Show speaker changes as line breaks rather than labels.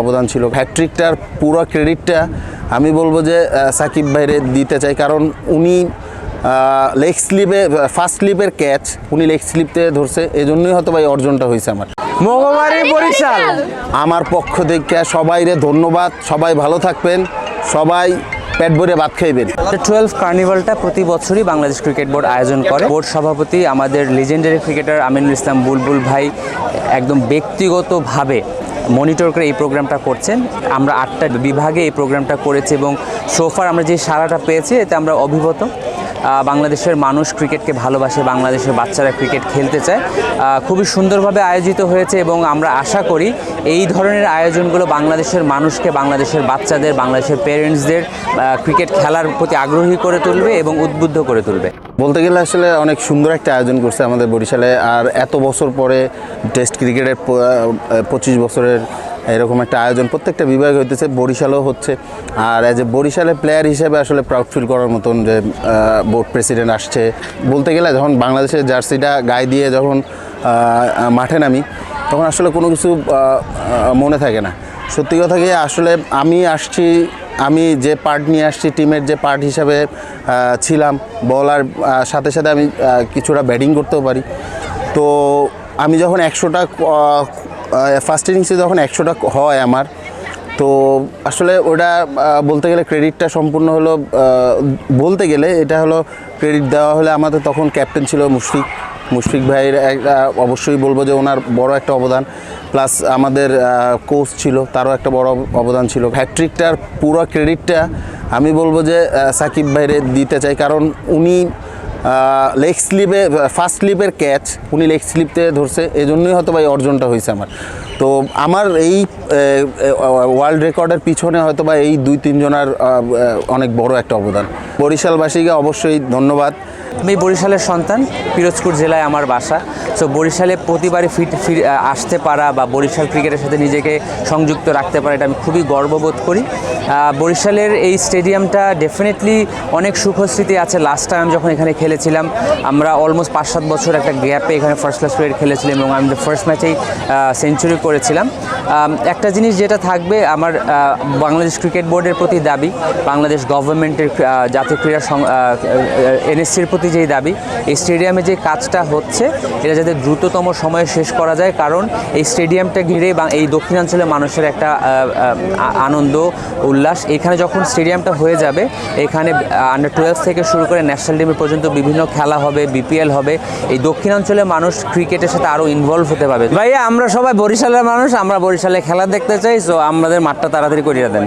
অবদান ছিল। হ্যাট্রিকটার পুরো ক্রেডিটটা আমি বলব যে সাকিব ভাইরে দিতে চাই। কারণ উনি লেগ স্লিপে ফার্স্ট স্লিপের ক্যাচ উনি লেগ স্লিপতে ধরছে। এই জন্যই হয়তো ভাই অর্জনটা হয়েছে আমার।
মগবাড়ি বরিশাল।
আমার পক্ষ থেকে সবাইরে ধন্যবাদ। সবাই ভালো থাকবেন। সবাই পেট ভরে ভাত খাইবেন
টুয়েলভ কার্নিভালটা প্রতি বছরই বাংলাদেশ ক্রিকেট বোর্ড আয়োজন করে। বোর্ড? সভাপতি আমাদের লিজেন্ডারি ক্রিকেটার আমিনুল ইসলাম বুলবুল ভাই একদম ব্যক্তিগতভাবে মনিটর করে এই প্রোগ্রামটা করছেন। আমরা আটটা বিভাগে এই প্রোগ্রামটা করেছি এবং সোফার আমরা যে সারাটা পেয়েছি, এতে আমরা অভিভূত। বাংলাদেশের মানুষ ক্রিকেটকে ভালোবাসে, বাংলাদেশের বাচ্চারা ক্রিকেট খেলতে চায়। খুবই সুন্দরভাবে আয়োজিত হয়েছে এবং আমরা আশা করি এই ধরনের আয়োজনগুলো বাংলাদেশের মানুষকে, বাংলাদেশের বাচ্চাদের, বাংলাদেশের প্যারেন্টসদের ক্রিকেট খেলার প্রতি আগ্রহী করে তুলবে এবং উদ্বুদ্ধ করে তুলবে।
বলতে গেলে আসলে অনেক সুন্দর একটা আয়োজন করছে আমাদের বরিশালে। আর এত বছর পরে টেস্ট ক্রিকেটের পঁচিশ বছরের এরকম একটা আয়োজন। প্রত্যেকটা বিভাগে হইতেছে, বরিশালও হচ্ছে। আর অ্যাজ এ বরিশালের প্লেয়ার হিসেবে আসলে প্রাউড ফিল করার মতন যে বোর্ড প্রেসিডেন্ট আসছে। বলতে গেলে যখন বাংলাদেশের জার্সিটা গায়ে দিয়ে যখন মাঠে নামি, তখন আসলে কোনো কিছু মনে থাকে না। সত্যি কথা কি, আসলে আমি আসছি, আমি যে পার্ট নিয়ে আসছি টিমের যে পার্ট হিসাবে ছিলাম বলার সাথে সাথে আমি কিছুটা ব্যাটিং করতেও পারি। তো আমি যখন একশোটা ফার্স্ট ইনিংসে যখন একশোটা হয় আমার, তো আসলে ওটা বলতে গেলে ক্রেডিটটা সম্পূর্ণ হলো বলতে গেলে এটা হলো ক্রেডিট দেওয়া হলে আমাদের তখন ক্যাপ্টেন ছিল মুশফিক। মুশফিক ভাইয়ের একটা অবশ্যই বলব যে ওনার বড় একটা অবদান। প্লাস আমাদের কোচ ছিল, তারও একটা বড় অবদান ছিল। হ্যাট্রিকটার পুরো ক্রেডিটটা আমি বলব যে সাকিব ভাইরে দিতে চাই। কারণ উনি লেগ স্লিপে ফার্স্ট স্লিপের ক্যাচ উনি লেগ স্লিপতে ধরছে এই জন্যই হয়তো ভাই অর্জনটা হয়েছে আমার। তো আমার এই ওয়ার্ল্ড রেকর্ডের পিছনে হয়তো বা এই দুই, তিনজনের অনেক বড় একটা অবদান। বরিশালবাসীকে অবশ্যই ধন্যবাদ।
আমি বরিশালের সন্তান, পিরোজপুর জেলায় আমার বাসা। সো বরিশালে প্রতিবারই ফিট আসতে পারা বা বরিশাল ক্রিকেটের সাথে নিজেকে সংযুক্ত রাখতে পারা, এটা আমি খুবই গর্ববোধ করি। বরিশালের এই স্টেডিয়ামটা ডেফিনেটলি অনেক সুখস্মৃতি আছে। লাস্ট টাইম যখন এখানে খেলেছিলাম, আমরা অলমোস্ট পাঁচ সাত বছর একটা গ্যাপে এখানে ফার্স্ট ক্লাস ক্রিকেট খেলেছিলাম এবং আমি ফার্স্ট ম্যাচেই সেঞ্চুরি করেছিলাম। একটা জিনিস যেটা থাকবে আমার বাংলাদেশ ক্রিকেট বোর্ডের প্রতি দাবি, বাংলাদেশ গভর্নমেন্টের জাতীয় ক্রীড়া সং এনএসসির প্রতি যেই দাবি, এই স্টেডিয়ামে যে কাজটা হচ্ছে, এটা যাতে দ্রুততম সময়ে শেষ করা যায়, কারণ এই স্টেডিয়ামটা ঘিরে এই দক্ষিণাঞ্চলের মানুষের একটা আনন্দ, উল্লাস, এখানে যখন স্টেডিয়ামটা হয়ে যাবে, এখানে আন্ডার টুয়েলভ থেকে শুরু করে ন্যাশনাল টিমের পর্যন্ত বিভিন্ন খেলা হবে বিপিএল হবে, এই দক্ষিণাঞ্চলের মানুষ ক্রিকেটের সাথে আরও ইনভলভ হতে পারবে। ভাইয়া, আমরা সবাই বরিশালের মানুষ, আমরা বরিশালে খেলা দেখতে চাই সো আমাদের মাঠটা তাড়াতাড়ি করিয়ে দেন।